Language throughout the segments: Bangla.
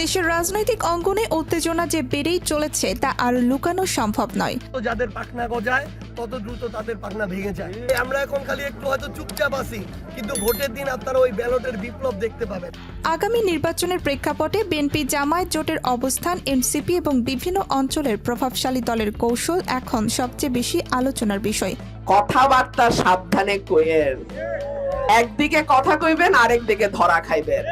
দেশের রাজনৈতিক অঙ্গনে উত্তেজনা যে বেড়েই চলেছে তা আর লুকানো সম্ভব নয়। তো যাদের পাখনা গজায় তত দ্রুত তাদের পাখনা ভেঙে যায়। আমরা এখন খালি একটু হয়তো চুপচাপ আছি কিন্তু ভোটের দিন আপনারা ওই ব্যালটের বিপ্লব দেখতে পাবেন। আগামী নির্বাচনের প্রেক্ষাপটে বিএনপি জামায়াত জোটের অবস্থান এনসিপি এবং বিভিন্ন অঞ্চলের প্রভাবশালী দলের কৌশল এখন সবচেয়ে বেশি আলোচনার বিষয়। কথাবার্তা সাবধানে কইেন একদিকে কথা কইবেন আরেকদিকে ধরা খাইবেন।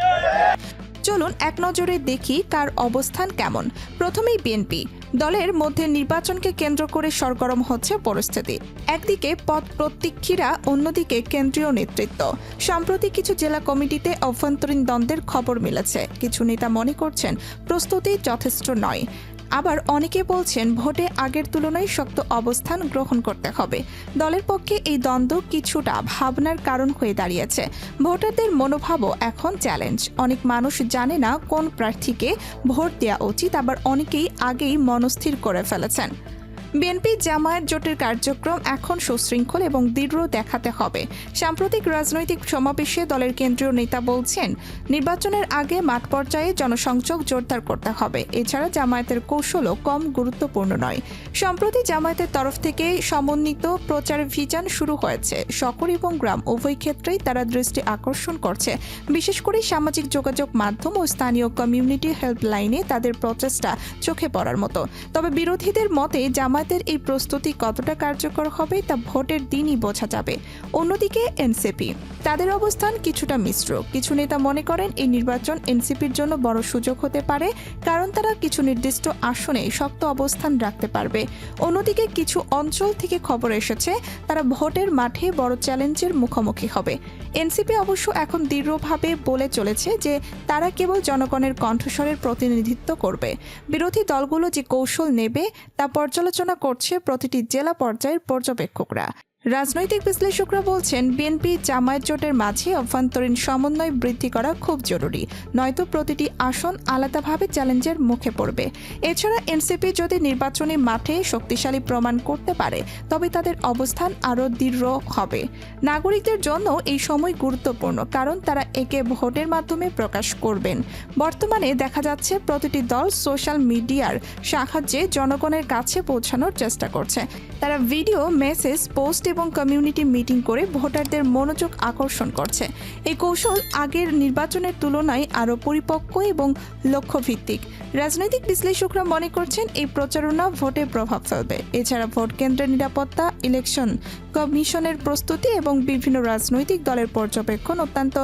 চলুন এক নজরে দেখি কার অবস্থান কেমন। প্রথমেই বিএনপি, দলের মধ্যে নির্বাচনকে কেন্দ্র করে সরগরম হচ্ছে পরিস্থিতি। একদিকে পদ প্রতীক্ষীরা, অন্যদিকে কেন্দ্রীয় নেতৃত্ব। সম্প্রতি কিছু জেলা কমিটিতে অভ্যন্তরীণ দ্বন্দ্বের খবর মিলেছে। কিছু নেতা মনে করছেন, প্রস্তুতি যথেষ্ট নয়। আবার অনেকে বলছেন ভোটে আগের তুলনায় শক্ত অবস্থান গ্রহণ করতে হবে। দলের পক্ষে এই দ্বন্দ্ব কিছুটা ভাবনার কারণ হয়ে দাঁড়িয়েছে। ভোটারদের মনোভাবও এখন চ্যালেঞ্জ অনেক মানুষ জানে না কোন প্রার্থীকে ভোট দেওয়া উচিত, আবার অনেকেই আগেই মনস্থির করে ফেলেছেন। বিএনপি জামায়াত জোটের কার্যক্রম এখন সুশৃঙ্খল এবং দৃঢ় দেখাতে হবে। সাম্প্রতিক রাজনৈতিক সমাবেশে দলের কেন্দ্রীয় নেতা বলছেন, নির্বাচনের আগে মাঠ পর্যায়ে জনসংযোগ জোরদার করতে হবে। এছাড়া জামায়াতের কৌশলও কম গুরুত্বপূর্ণ নয়। সম্প্রতি জামায়াতের তরফ থেকে সমন্বিত প্রচার অভিযান শুরু হয়েছে। শহর এবং গ্রাম উভয় ক্ষেত্রেই তারা দৃষ্টি আকর্ষণ করছে। বিশেষ করে সামাজিক যোগাযোগ মাধ্যম ও স্থানীয় কমিউনিটি হেল্পলাইনে তাদের প্রচেষ্টা চোখে পড়ার মতো। তবে বিরোধীদের মতে জামায়াতের এই প্রস্তুতি কতটা কার্যকর হবে তা ভোটের দিনই বোঝা যাবে। অন্যদিকে এনসিপি, তাদের অবস্থান কিছুটা মিশ্র। কিছু নেতা মনে করেন এই নির্বাচন এনসিপির জন্য বড় সুযোগ হতে পারে, কারণ তারা কিছু নির্দিষ্ট আসনে শক্ত অবস্থান রাখতে পারবে। অন্যদিকে কিছু অঞ্চল থেকে খবর এসেছে, তারা ভোটের মাঠে বড় চ্যালেঞ্জের মুখোমুখি হবে। এনসিপি অবশ্য এখন দৃঢ়ভাবে বলে চলেছে যে তারা কেবল জনগণের কণ্ঠস্বরের প্রতিনিধিত্ব করবে। বিরোধী দলগুলো যে কৌশল নেবে তা পর্যালোচনা করছে প্রতিটি জেলা পর্যায়ের পর্যবেক্ষকরা। রাজনৈতিক বিশ্লেষকরা বলছেন, বিএনপি জামায়াত জোটের মাঝে অভ্যন্তরীণ সমন্বয় বৃদ্ধি করা খুব জরুরি। নয়তো প্রতিটি আসন আলাদাভাবে চ্যালেঞ্জের মুখে পড়বে। এছাড়া এনসিপি যদি নির্বাচনী মাঠে শক্তিশালী প্রমাণ করতে পারে, তবে তাদের অবস্থান আরও দৃঢ় হবে। নাগরিকদের জন্য এই সময় গুরুত্বপূর্ণ, কারণ তারা একে ভোটের মাধ্যমে প্রকাশ করবেন। বর্তমানে দেখা যাচ্ছে প্রতিটি দল সোশ্যাল মিডিয়ার সাহায্যে জনগণের কাছে পৌঁছানোর চেষ্টা করছে। তারা ভিডিও, মেসেজ, পোস্ট এবং কমিউনিটি মিটিং করে ভোটারদের মনোযোগ আকর্ষণ করছে। এই কৌশল আগের নির্বাচনের তুলনায় আরও পরিপক্ক এবং লক্ষ্যভিত্তিক। রাজনৈতিক বিশ্লেষকরা মনে করছেন এই প্রচারণা ভোটে প্রভাব ফেলবে। এছাড়া ভোট কেন্দ্রের নিরাপত্তা ইলেকশন কমিশনের প্রস্তুতি এবং বিভিন্ন রাজনৈতিক দলের পর্যবেক্ষণ অত্যন্ত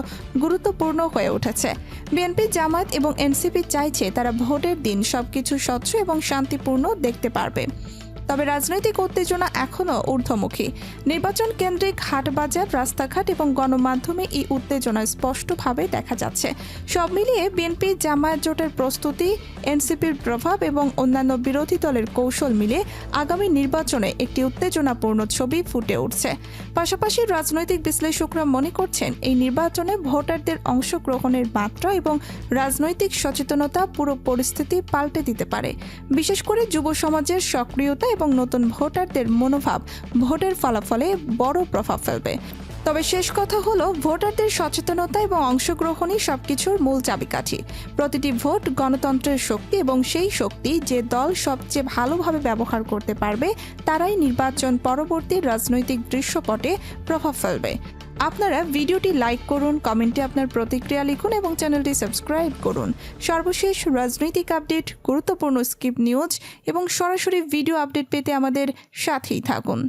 গুরুত্বপূর্ণ হয়ে উঠেছে। বিএনপি, জামায়াত এবং এনসিপি চাইছে তারা ভোটের দিন সবকিছু স্বচ্ছ এবং শান্তিপূর্ণ দেখতে পারবে। তবে রাজনৈতিক উত্তেজনা এখনও ঊর্ধ্বমুখী। নির্বাচন কেন্দ্রিক হাটবাজার, রাস্তাঘাট এবং গণমাধ্যমে এই উত্তেজনা স্পষ্টভাবে দেখা যাচ্ছে। সব মিলিয়ে বিএনপি জামায়াত জোটের প্রস্তুতি, এনসিপির প্রভাব এবং অন্যান্য বিরোধী দলের কৌশল মিলে আগামী নির্বাচনে একটি উত্তেজনাপূর্ণ ছবি ফুটে উঠছে। পাশাপাশি রাজনৈতিক বিশ্লেষকরা মনে করছেন, এই নির্বাচনে ভোটারদের অংশগ্রহণের মাত্রা এবং রাজনৈতিক সচেতনতা পুরো পরিস্থিতি পাল্টে দিতে পারে। বিশেষ করে যুব সমাজের সক্রিয়তা এবং নতুন ভোটারদের মনোভাব ভোটের ফলাফলে বড় প্রভাব ফেলবে। তবে শেষ কথা হলো, ভোটারদের সচেতনতা এবং অংশগ্রহণই সবকিছুর মূল চাবিকাঠি। প্রতিটি ভোট গণতন্ত্রের শক্তি এবং সেই শক্তি যে দল সবচেয়ে ভালোভাবে ব্যবহার করতে পারবে, তারাই নির্বাচন পরবর্তী রাজনৈতিক দৃশ্যপটে প্রভাব ফেলবে। আপনারা ভিডিওটি লাইক করুন, কমেন্টে আপনার প্রতিক্রিয়া লিখুন এবং চ্যানেলটি সাবস্ক্রাইব করুন। সর্বশেষ রাজনৈতিক আপডেট, গুরুত্বপূর্ণ স্কিপ নিউজ এবং সরাসরি ভিডিও আপডেট পেতে আমাদের সাথেই থাকুন।